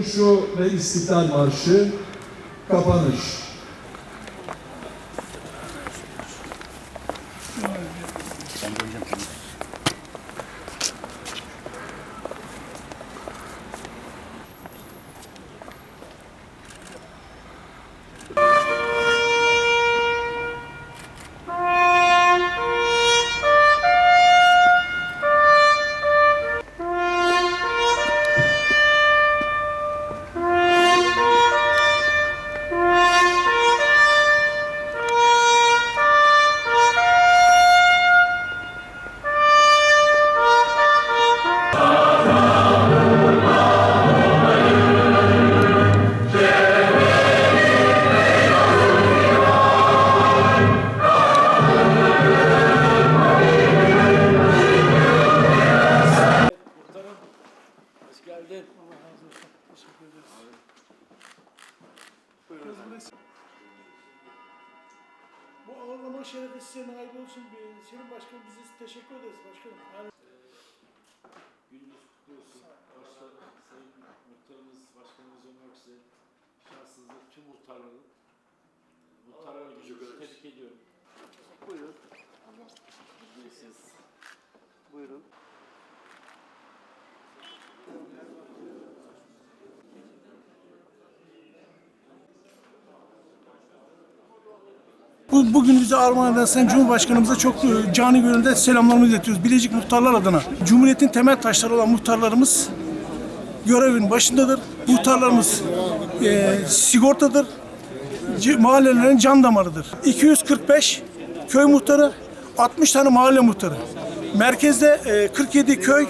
duruşu ve İstiklal Marşı kapanış. Muhtarım, Bu ağırlama şerefi size nail olsun. Bir- Senin başkanım bize teşekkür ederiz başkanım. Yani Gününüz kutlu olsun. Başta Sayın Muhtarımız, Başkanımız Ömer size şanssızlık tüm muhtarların muhtarlara gününüzü tebrik ediyorum. Buyurun. Buyurun. Bu, bugün bize armağan eden Sayın Cumhurbaşkanımıza çok e, cani gönülden selamlarımızı iletiyoruz. Bilecik muhtarlar adına. Cumhuriyetin temel taşları olan muhtarlarımız görevin başındadır. Muhtarlarımız e, sigortadır. Mahallelerin can damarıdır. 245 köy muhtarı, 60 tane mahalle muhtarı. Merkezde e, 47 köy,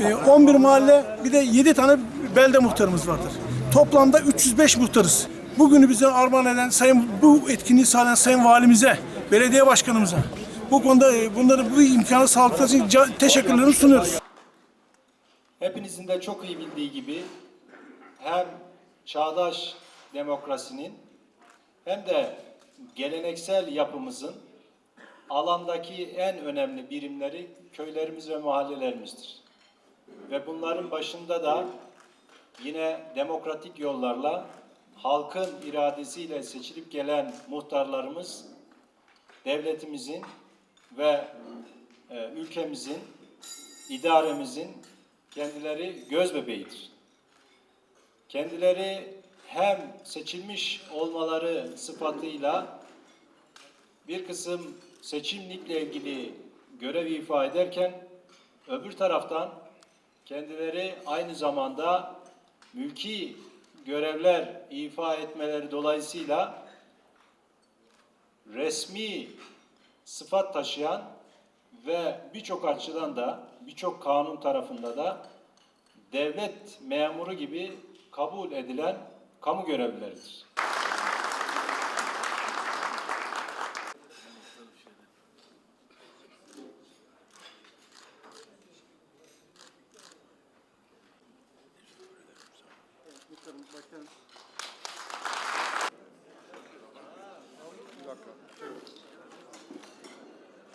e, 11 mahalle, bir de 7 tane belde muhtarımız vardır. Toplamda 305 muhtarız. Bugünü bize armağan eden sayın bu etkinliği sağlayan sayın valimize, belediye başkanımıza bu konuda e, bunları bu imkanı sağladıkları için teşekkürlerimi sunuyoruz. Hepinizin de çok iyi bildiği gibi hem çağdaş demokrasinin hem de geleneksel yapımızın alandaki en önemli birimleri köylerimiz ve mahallelerimizdir. Ve bunların başında da yine demokratik yollarla halkın iradesiyle seçilip gelen muhtarlarımız devletimizin ve e, ülkemizin idaremizin kendileri göz bebeğidir. Kendileri hem seçilmiş olmaları sıfatıyla bir kısım seçimlikle ilgili görev ifa ederken öbür taraftan kendileri aynı zamanda mülki görevler ifa etmeleri dolayısıyla resmi sıfat taşıyan ve birçok açıdan da birçok kanun tarafında da devlet memuru gibi kabul edilen kamu görevlileridir.